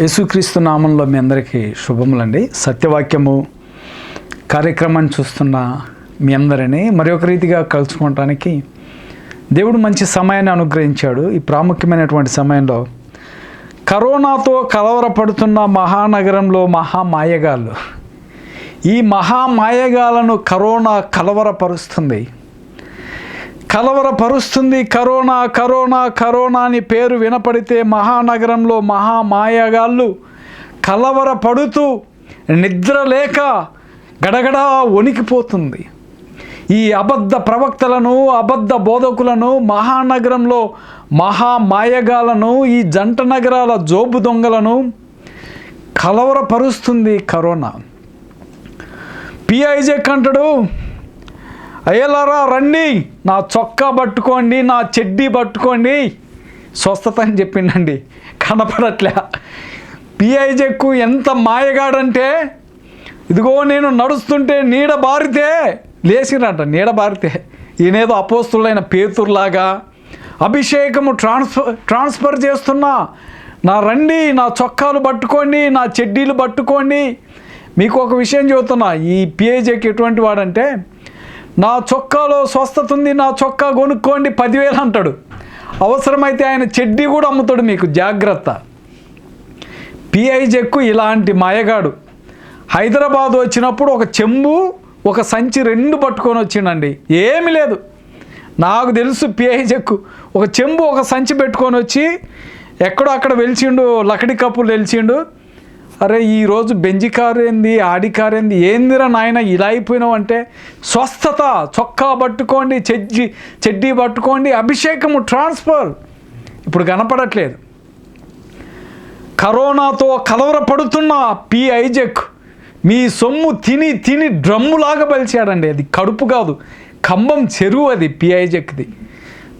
యేసుక్రీస్తు నామంలో మీ అందరికీ శుభములండి. సత్యవాక్యము కార్యక్రమాన్ని చూస్తున్న మీ అందరినీ మరి ఒక రీతిగా కలుసుకోవటానికి దేవుడు మంచి సమయాన్ని అనుగ్రహించాడు. ఈ ప్రాముఖ్యమైనటువంటి సమయంలో కరోనాతో కలవరపడుతున్న మహానగరంలో మహామాయగాళ్ళు. ఈ మహామాయగాలను కరోనా కలవరపరుస్తుంది. కలవరపరుస్తుంది కరోనా కరోనా కరోనా అని పేరు వినపడితే మహానగరంలో మహామాయగాళ్ళు కలవరపడుతూ నిద్ర లేక గడగడా వణికిపోతుంది. ఈ అబద్ధ ప్రవక్తలను అబద్ధ బోధకులను మహానగరంలో మహామాయగాలను ఈ జంట నగరాల జోబు దొంగలను కలవరపరుస్తుంది కరోనా. పిఐజెక్ అంటాడు అయ్యలారా రండి. నా చొక్కా పట్టుకోండి నా చెడ్డీ పట్టుకోండి. స్వస్థత అని చెప్పిండండి. కనపడట్లే. పిఐజెక్కు ఎంత మాయగాడంటే ఇదిగో నేను నడుస్తుంటే నీడ బారితే లేచిరంట నీడ బారితే. ఈయనేదో అపోస్తులైన పేతుర్లాగా అభిషేకము ట్రాన్స్ఫర్ ట్రాన్స్ఫర్ చేస్తున్నా. నా రండి నా చొక్కాలు పట్టుకోండి నా చెడ్డీలు పట్టుకోండి. మీకు ఒక విషయం చెబుతున్నా ఈ పిఐజెక్ ఎటువంటి వాడంటే నా చొక్కాలో స్వస్థత ఉంది నా చొక్కా కొనుక్కోండి పదివేలు అంటాడు. అవసరమైతే ఆయన చెడ్డీ కూడా అమ్ముతాడు మీకు జాగ్రత్త. పిఐజెక్కు ఇలాంటి మాయగాడు. హైదరాబాద్ వచ్చినప్పుడు ఒక చెంబు ఒక సంచి రెండు పట్టుకొని వచ్చిండండి. ఏమీ లేదు. నాకు తెలుసు పిఐజెక్కు ఒక చెంబు ఒక సంచి పెట్టుకొని వచ్చి ఎక్కడో అక్కడ వెలిచిండు లకడి కప్పులు వెలిచిండు అరే ఈరోజు బెంజి కారు ఏంది ఆడి కారు ఏంది ఏందిరా నాయన ఇలా అయిపోయినావు అంటే స్వస్థత చొక్కా పట్టుకోండి చెడ్జి చెడ్డీ పట్టుకోండి అభిషేకము ట్రాన్స్ఫర్. ఇప్పుడు కనపడట్లేదు. కరోనాతో కలవరపడుతున్న పి ఐజెక్ మీ సొమ్ము తిని తిని డ్రమ్ములాగా బలిచాడండి అది కడుపు కాదు ఖమ్మం చెరువు అది పిఐజెక్ది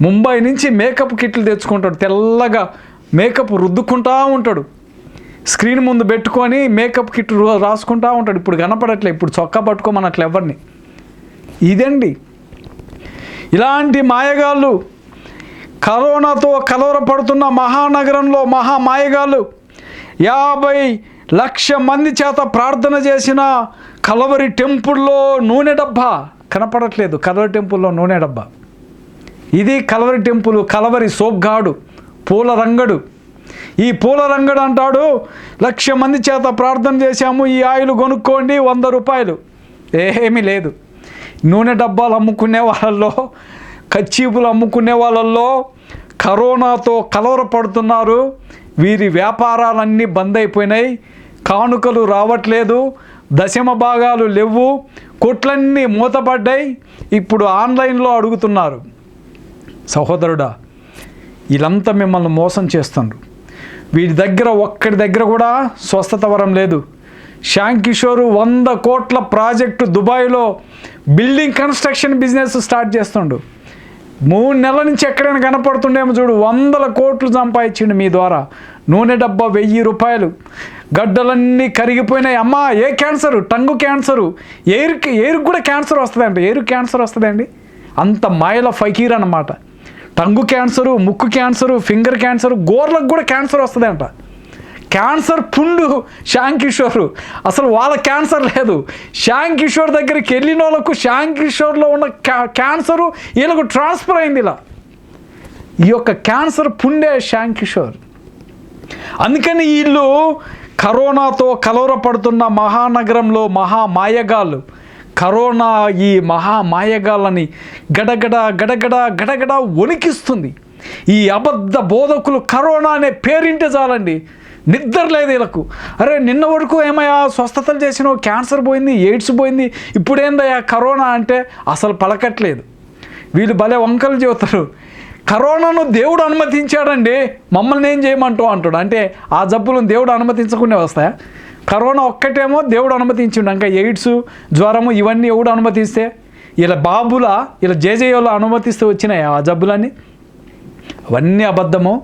ముంబై నుంచి మేకప్ కిట్లు తెచ్చుకుంటాడు తెల్లగా మేకప్ రుద్దుకుంటా ఉంటాడు. స్క్రీన్ ముందు పెట్టుకొని మేకప్ కిట్ రాసుకుంటా ఉంటాడు. ఇప్పుడు కనపడట్లే ఇప్పుడు చొక్కా పట్టుకోమన్నట్లు ఎవరిని? ఇదండి ఇలాంటి మాయగాళ్ళు కరోనాతో కలవరపడుతున్న మహానగరంలో మహా మాయగాళ్ళు యాభై లక్ష మంది చేత ప్రార్థన చేసిన కలవరి టెంపుల్లో నూనె డబ్బా కనపడట్లేదు. కలవరి టెంపుల్లో నూనె డబ్బా. ఇది కలవరి టెంపుల్ కలవరి సోగ్గాడు పూల రంగడు. ఈ పూల రంగడు అంటాడు లక్ష మంది చేత ప్రార్థన చేశాము ఈ ఆయిల్ కొనుక్కోండి వంద రూపాయలు. ఏమీ లేదు. నూనె డబ్బాలు అమ్ముకునే వాళ్ళల్లో కచ్చీపులు అమ్ముకునే వాళ్ళల్లో కరోనాతో కలవరపడుతున్నారు. వీరి వ్యాపారాలన్నీ బంద్ అయిపోయినాయి. కానుకలు రావట్లేదు. దశమ భాగాలు లేవు. కొట్లన్నీ మూతపడ్డాయి. ఇప్పుడు ఆన్లైన్లో అడుగుతున్నారు. సహోదరుడా వీళ్ళంతా మిమ్మల్ని మోసం చేస్తుండ్రు. వీడి దగ్గర ఒక్కడి దగ్గర కూడా స్వస్థత వరం లేదు. శ్యామ్ కిషోర్ వంద కోట్ల ప్రాజెక్టు దుబాయ్లో బిల్డింగ్ కన్స్ట్రక్షన్ బిజినెస్ స్టార్ట్ చేస్తుండు. మూడు నెలల నుంచి ఎక్కడైనా కనపడుతుండేమో చూడు వందల కోట్లు సంపాదించిండు మీ ద్వారా. నూనె డబ్బా వెయ్యి రూపాయలు. గడ్డలన్నీ కరిగిపోయినాయి. అమ్మా ఏ క్యాన్సరు? Tongue cancer. ఎయిర్కి ఎయిర్ కూడా క్యాన్సర్ వస్తుందండి. ఎయిర్ క్యాన్సర్ వస్తుందండి. అంత మాయల ఫకీర్ అన్నమాట. టంగు క్యాన్సరు ముక్కు క్యాన్సరు ఫింగర్ క్యాన్సరు గోర్లకు కూడా క్యాన్సర్ వస్తుందంట. క్యాన్సర్ పుండు శ్యామ్ కిషోర్. అసలు వాళ్ళ క్యాన్సర్ లేదు. శ్యామ్ కిషోర్ దగ్గరికి వెళ్ళిన వాళ్ళకు శ్యామ్ కిషోర్లో ఉన్న క్యా క్యాన్సరు వీళ్ళకు ట్రాన్స్ఫర్ అయింది ఇలా. ఈ యొక్క క్యాన్సర్ పుండే శ్యామ్ కిషోర్. అందుకని వీళ్ళు కరోనాతో కలవరపడుతున్న మహానగరంలో మహా మాయగాళ్ళు కరోనా ఈ మహా గడగడ గడగడ గడగడ వణికిస్తుంది. ఈ అబద్ధ బోధకులు కరోనా అనే పేరింటే చాలండి. నిద్ర లేదు వీళ్ళకు. అరే నిన్న వరకు ఏమయ్యా స్వస్థతలు చేసినావు క్యాన్సర్ పోయింది ఎయిడ్స్ పోయింది ఇప్పుడేందయ్యా కరోనా అంటే అసలు పలకట్లేదు. వీళ్ళు భలే వంకలు చెబుతారు. కరోనాను దేవుడు అనుమతించాడండి మమ్మల్ని ఏం చేయమంటావు అంటాడు అంటే ఆ జబ్బులను దేవుడు అనుమతించకుండా వస్తాయా? కరోనా ఒక్కటేమో దేవుడు అనుమతించిండు. ఇంకా ఎయిడ్స్ జ్వరము ఇవన్నీ ఎవడు అనుమతిస్తే? ఇలా బాబుల ఇలా జేజేయోలో అనుమతిస్తే వచ్చినాయి ఆ జబ్బులన్నీ? అవన్నీ అబద్ధము.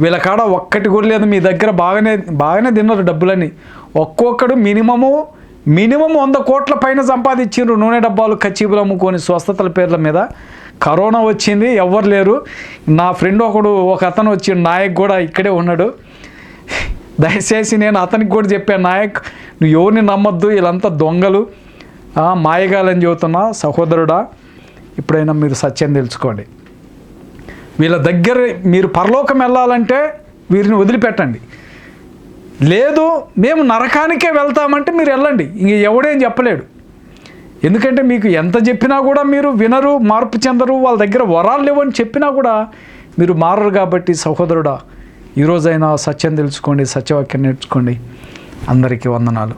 వీళ్ళ కాడ ఒక్కటి కూడా లేదు. మీ దగ్గర బాగానే బాగానే తిన్నారు డబ్బులని ఒక్కొక్కడు మినిమము మినిమం వంద కోట్ల పైన సంపాదించిండ్రు నూనె డబ్బాలు కచ్చీపులు అమ్ముకొని స్వస్థతల పేర్ల మీద. కరోనా వచ్చింది ఎవ్వరు లేరు. నా ఫ్రెండ్ ఒకడు ఒక అతను వచ్చిండు నాయక్ కూడా ఇక్కడే ఉన్నాడు. దయచేసి నేను అతనికి కూడా చెప్పాను నాయక్ నువ్వు ఎవరిని నమ్మొద్దు వీళ్ళంతా దొంగలు. మాయగాలని చెబుతున్నా సహోదరుడా ఇప్పుడైనా మీరు సత్యం తెలుసుకోండి. వీళ్ళ దగ్గర మీరు పరలోకం వెళ్ళాలంటే వీరిని వదిలిపెట్టండి. లేదు మేము నరకానికే వెళ్తామంటే మీరు వెళ్ళండి. ఇంక ఎవడేం చెప్పలేడు. ఎందుకంటే మీకు ఎంత చెప్పినా కూడా మీరు వినరు మార్పు చెందరు వాళ్ళ దగ్గర వరాలు లేవని చెప్పినా కూడా మీరు మారరు కాబట్టి సహోదరుడా ఈరోజైనా సత్యం తెలుసుకోండి సత్యవాక్యం నేర్చుకోండి. అందరికీ వందనాలు.